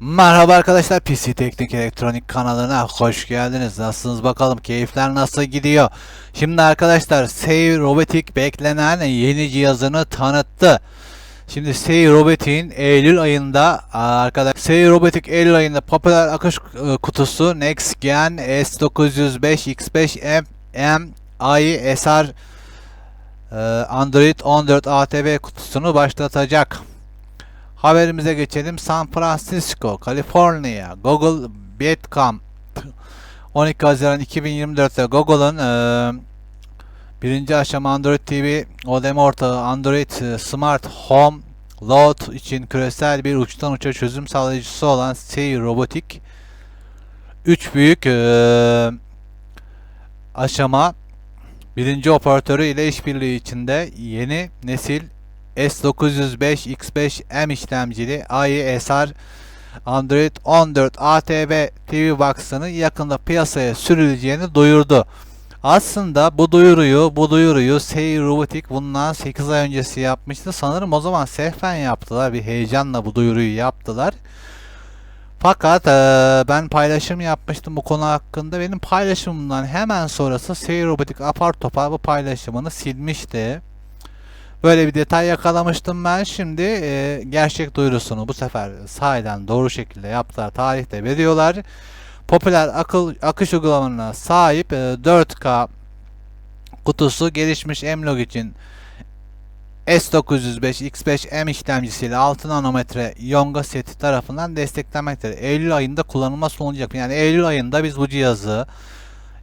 Merhaba arkadaşlar PC Teknik Elektronik kanalına hoş geldiniz. Nasılsınız bakalım keyifler nasıl gidiyor? Şimdi arkadaşlar Save Robotic beklenen yeni cihazını tanıttı. Şimdi Save Robotic'in Eylül ayında arkadaşlar Save Robotic Eylül ayında popüler akış e, kutusu Next Gen S905 X5 M, M AI SR e, Android 14 ATV kutusunu başlatacak. Haberimize geçelim. San Francisco, Kaliforniya, Google Betcam 12 Haziran 2024'te Google'ın e, birinci aşama Android TV modem ortağı Android e, Smart Home Load için küresel bir uçtan uça çözüm sağlayıcısı olan Sei Robotic 3 büyük e, aşama birinci operatörü ile işbirliği içinde yeni nesil S905 X5M işlemcili AI SR Android 14 ATV TV Box'ını yakında piyasaya sürüleceğini duyurdu. Aslında bu duyuruyu, bu duyuruyu Sei Robotic bundan 8 ay öncesi yapmıştı. Sanırım o zaman sehven yaptılar. Bir heyecanla bu duyuruyu yaptılar. Fakat eee, ben paylaşım yapmıştım bu konu hakkında. Benim paylaşımımdan hemen sonrası Sei Robotic apar topar bu paylaşımını silmişti. Böyle bir detay yakalamıştım ben. Şimdi e, gerçek duyurusunu bu sefer sahiden doğru şekilde yaptılar. Tarihte veriyorlar. Popüler akıl akış uygulamalarına sahip e, 4K kutusu gelişmiş M-Log için S905 X5M işlemcisiyle 6 nanometre Yonga seti tarafından desteklenmektedir. Eylül ayında kullanıma sunulacak. Yani Eylül ayında biz bu cihazı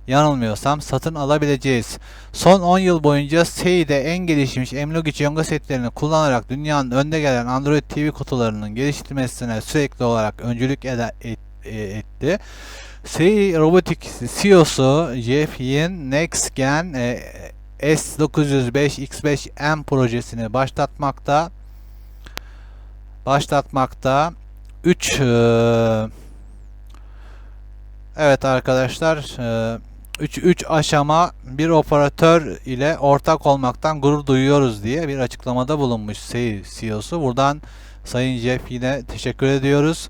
yanılmıyorsam satın alabileceğiz. Son 10 yıl boyunca Sei'de en gelişmiş Emlogic Yonga setlerini kullanarak dünyanın önde gelen Android TV kutularının geliştirmesine sürekli olarak öncülük ede- et- e- etti. Sei Robotics CEO'su Jeff Yin Next Gen e, S905 X5M projesini başlatmakta başlatmakta 3 Evet arkadaşlar 3 3 aşama bir operatör ile ortak olmaktan gurur duyuyoruz diye bir açıklamada bulunmuş CEO'su. Buradan Sayın Jeff yine teşekkür ediyoruz.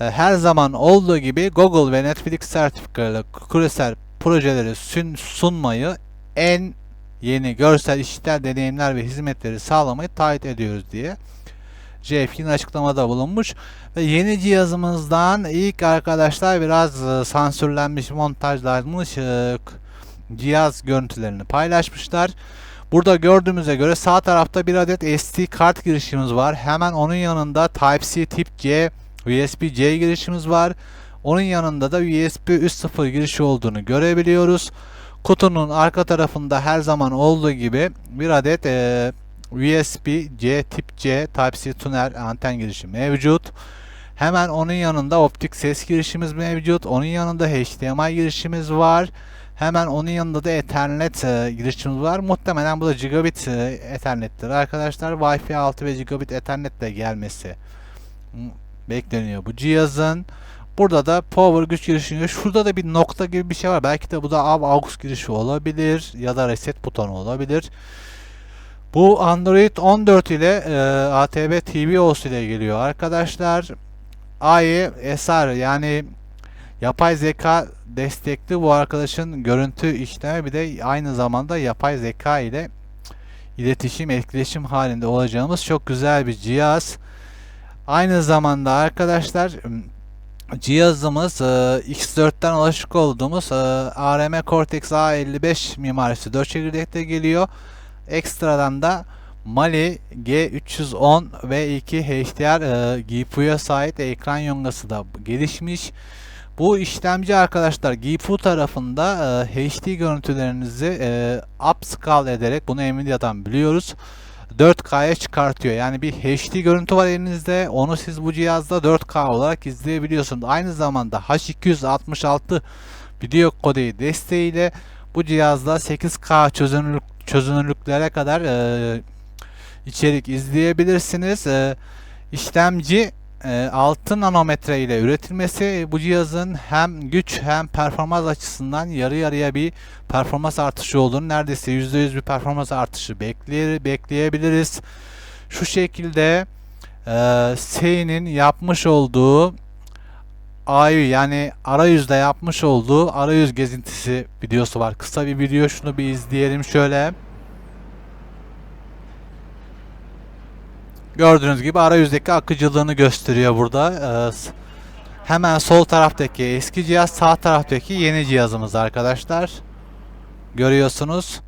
E, Her zaman olduğu gibi Google ve Netflix sertifikalı küresel projeleri sun- sunmayı en yeni görsel işitsel deneyimler ve hizmetleri sağlamayı taahhüt ediyoruz diye Jeff yine açıklamada bulunmuş. Ve yeni cihazımızdan ilk arkadaşlar biraz e, sansürlenmiş, montajlanmış e, cihaz görüntülerini paylaşmışlar. Burada gördüğümüze göre sağ tarafta bir adet SD kart girişimiz var. Hemen onun yanında Type-C tip C USB-C girişimiz var. Onun yanında da USB 3.0 girişi olduğunu görebiliyoruz. Kutunun arka tarafında her zaman olduğu gibi bir adet e, USB-C tip C Type-C tuner anten girişi mevcut. Hemen onun yanında optik ses girişimiz mevcut. Onun yanında HDMI girişimiz var. Hemen onun yanında da Ethernet e, girişimiz var. Muhtemelen bu da Gigabit e, Ethernet'tir arkadaşlar. Wi-Fi 6 ve Gigabit Ethernet ile gelmesi bekleniyor bu cihazın. Burada da power güç girişi. Şurada da bir nokta gibi bir şey var. Belki de bu da av aux girişi olabilir ya da reset butonu olabilir. Bu Android 14 ile e, ATV TV OS ile geliyor arkadaşlar. AI SR yani yapay zeka destekli bu arkadaşın görüntü işleme bir de aynı zamanda yapay zeka ile iletişim etkileşim halinde olacağımız çok güzel bir cihaz. Aynı zamanda arkadaşlar cihazımız e, X4'ten alışık olduğumuz e, ARM Cortex A55 mimarisi 4 çekirdekte geliyor. Ekstradan da Mali G310 ve 2 HDR e, GPU'ya sahip ekran yongası da gelişmiş. Bu işlemci arkadaşlar GPU tarafında HD görüntülerinizi e, upscale ederek bunu Nvidia'dan biliyoruz. 4K'ya çıkartıyor. Yani bir HD görüntü var elinizde. Onu siz bu cihazda 4K olarak izleyebiliyorsunuz. Aynı zamanda H266 video kodeyi desteğiyle bu cihazda 8K çözünürlük çözünürlüklere kadar e, içerik izleyebilirsiniz. E, işlemci e, 6 nanometre ile üretilmesi bu cihazın hem güç hem performans açısından yarı yarıya bir performans artışı olduğunu neredeyse %100 bir performans artışı bekleye, bekleyebiliriz. Şu şekilde e, Sei'nin yapmış olduğu AU yani arayüzde yapmış olduğu arayüz gezintisi videosu var. Kısa bir video şunu bir izleyelim şöyle. Gördüğünüz gibi arayüzdeki akıcılığını gösteriyor burada. Ee, hemen sol taraftaki eski cihaz, sağ taraftaki yeni cihazımız arkadaşlar. Görüyorsunuz.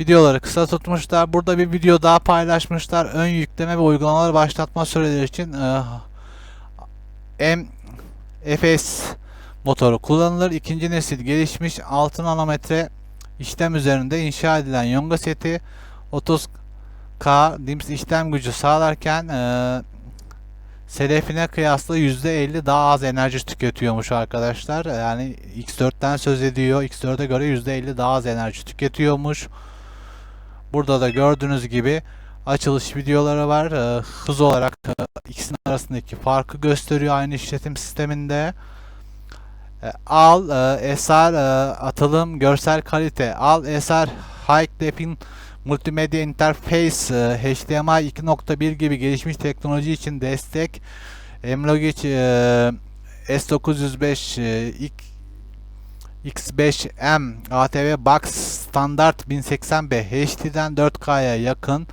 Videoları kısa tutmuşlar. Burada bir video daha paylaşmışlar. Ön yükleme ve uygulamaları başlatma süreleri için e, M FS motoru kullanılır. İkinci nesil gelişmiş 6 nanometre işlem üzerinde inşa edilen Yonga seti 30 K DIMS işlem gücü sağlarken e, Selefine kıyasla %50 daha az enerji tüketiyormuş arkadaşlar. Yani X4'ten söz ediyor. X4'e göre %50 daha az enerji tüketiyormuş. Burada da gördüğünüz gibi açılış videoları var. E, hız olarak e, ikisinin arasındaki farkı gösteriyor aynı işletim sisteminde. E, al e, SR e, atılım görsel kalite. Al SR High Defin Multimedya Interface e, HDMI 2.1 gibi gelişmiş teknoloji için destek. Emlogic e, S905 e, X- X5M ATV Box standart 1080p HD'den 4K'ya yakın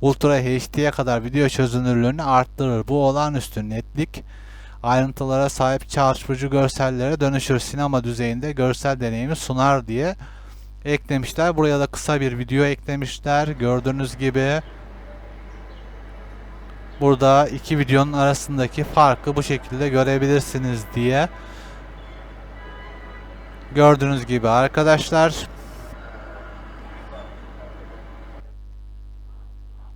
Ultra HD'ye kadar video çözünürlüğünü arttırır. Bu olağanüstü netlik ayrıntılara sahip çarpıcı görsellere dönüşür. Sinema düzeyinde görsel deneyimi sunar diye eklemişler. Buraya da kısa bir video eklemişler. Gördüğünüz gibi burada iki videonun arasındaki farkı bu şekilde görebilirsiniz diye. Gördüğünüz gibi arkadaşlar.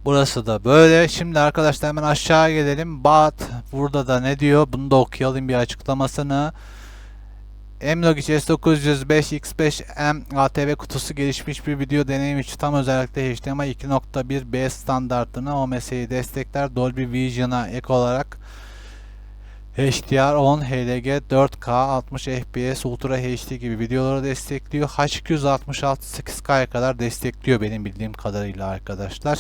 Burası da böyle. Şimdi arkadaşlar hemen aşağı gelelim. Bat burada da ne diyor? Bunu da okuyalım bir açıklamasını. Mlogic S905 X5M ATV kutusu gelişmiş bir video deneyim için tam özellikle HDMI 2.1 B standartını OMS'yi destekler. Dolby Vision'a ek olarak HDR10, HLG, 4K, 60 FPS, Ultra HD gibi videoları destekliyor. H266 8K'ya kadar destekliyor benim bildiğim kadarıyla arkadaşlar.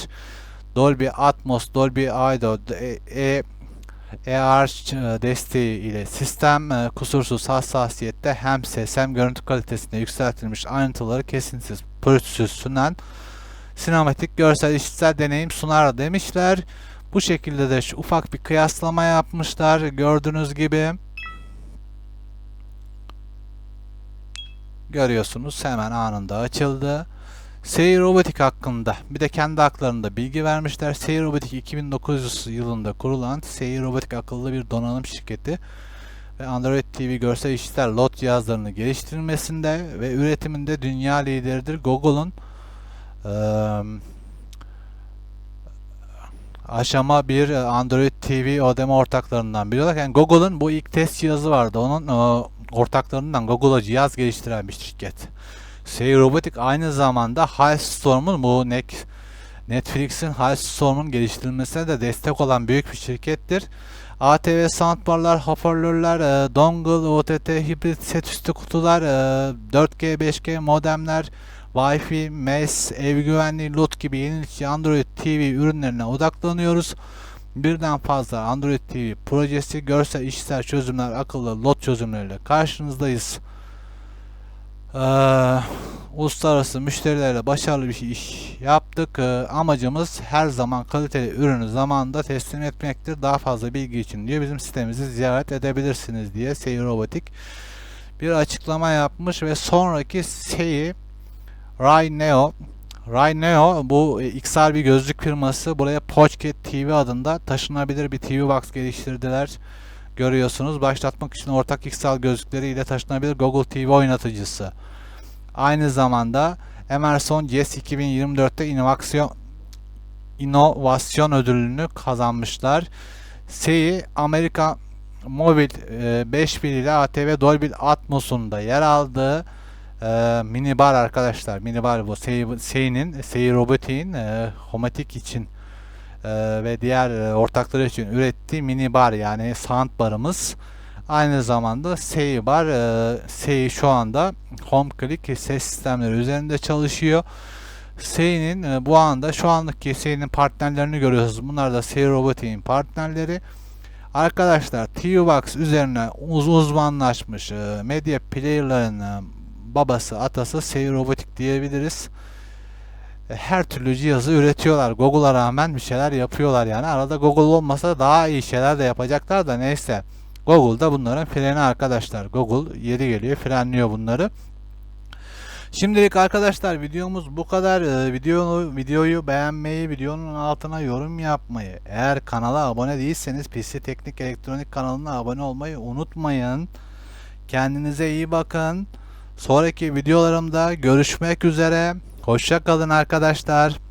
Dolby Atmos, Dolby Audio, e, e, AR desteği ile sistem e, kusursuz hassasiyette hem ses hem görüntü kalitesinde yükseltilmiş ayrıntıları kesintisiz, pürüzsüz sunan sinematik görsel işitsel deneyim sunar demişler. Bu şekilde de şu ufak bir kıyaslama yapmışlar gördüğünüz gibi. Görüyorsunuz hemen anında açıldı. Seyir Robotik hakkında bir de kendi haklarında bilgi vermişler. Seyir Robotik 2009 yılında kurulan Seyir Robotik akıllı bir donanım şirketi ve Android TV görsel işitsel lot cihazlarını geliştirmesinde ve üretiminde dünya lideridir. Google'un eee aşama bir Android TV ödeme ortaklarından biri olarak yani Google'ın bu ilk test cihazı vardı. Onun e, ortaklarından Google'a cihaz geliştiren bir şirket. Say Robotic aynı zamanda Halestorm'un bu Net- Netflix'in Halestorm'un geliştirilmesine de destek olan büyük bir şirkettir. ATV soundbarlar, hoparlörler, e, dongle, OTT, hibrit set üstü kutular, e, 4G, 5G modemler, Wi-Fi, MES, ev güvenliği, LUT gibi yenilikçi Android TV ürünlerine odaklanıyoruz. Birden fazla Android TV projesi, görsel işitsel çözümler, akıllı lot çözümleriyle karşınızdayız. Ee, uluslararası müşterilerle başarılı bir iş yaptık. Ee, amacımız her zaman kaliteli ürünü zamanında teslim etmektir. Daha fazla bilgi için diyor bizim sitemizi ziyaret edebilirsiniz diye Sey Robotik bir açıklama yapmış ve sonraki Sey Ray Neo Ray Neo bu e, XR bir gözlük firması. Buraya Pocket TV adında taşınabilir bir TV box geliştirdiler. Görüyorsunuz. Başlatmak için ortak XR gözlükleri ile taşınabilir Google TV oynatıcısı. Aynı zamanda Emerson Yes 2024'te inovasyon inovasyon ödülünü kazanmışlar. SEI Amerika Mobil e, 5000 ile ATV Dolby Atmos'un da yer aldığı e, minibar arkadaşlar. Minibar bu Sei- Sei'nin, Sei Robotik'in e, Homatic için e, ve diğer e, ortakları için ürettiği mini bar yani sound barımız. Aynı zamanda SEI bar. E, SEI şu anda home click ses sistemleri üzerinde çalışıyor. Sei'nin e, bu anda şu andaki Sei'nin partnerlerini görüyorsunuz. Bunlar da Sei Robotics'in partnerleri. Arkadaşlar T-Box üzerine uz uzmanlaşmış medya player'ların babası, atası Sei Robotik diyebiliriz. E, Her türlü cihazı üretiyorlar. Google'a rağmen bir şeyler yapıyorlar yani. Arada Google olmasa daha iyi şeyler de yapacaklar da neyse. Google da bunların freni arkadaşlar. Google yeri geliyor frenliyor bunları. Şimdilik arkadaşlar videomuz bu kadar. Ee, Video, videoyu beğenmeyi, videonun altına yorum yapmayı, eğer kanala abone değilseniz PC Teknik Elektronik kanalına abone olmayı unutmayın. Kendinize iyi bakın. Sonraki videolarımda görüşmek üzere. Hoşça kalın arkadaşlar.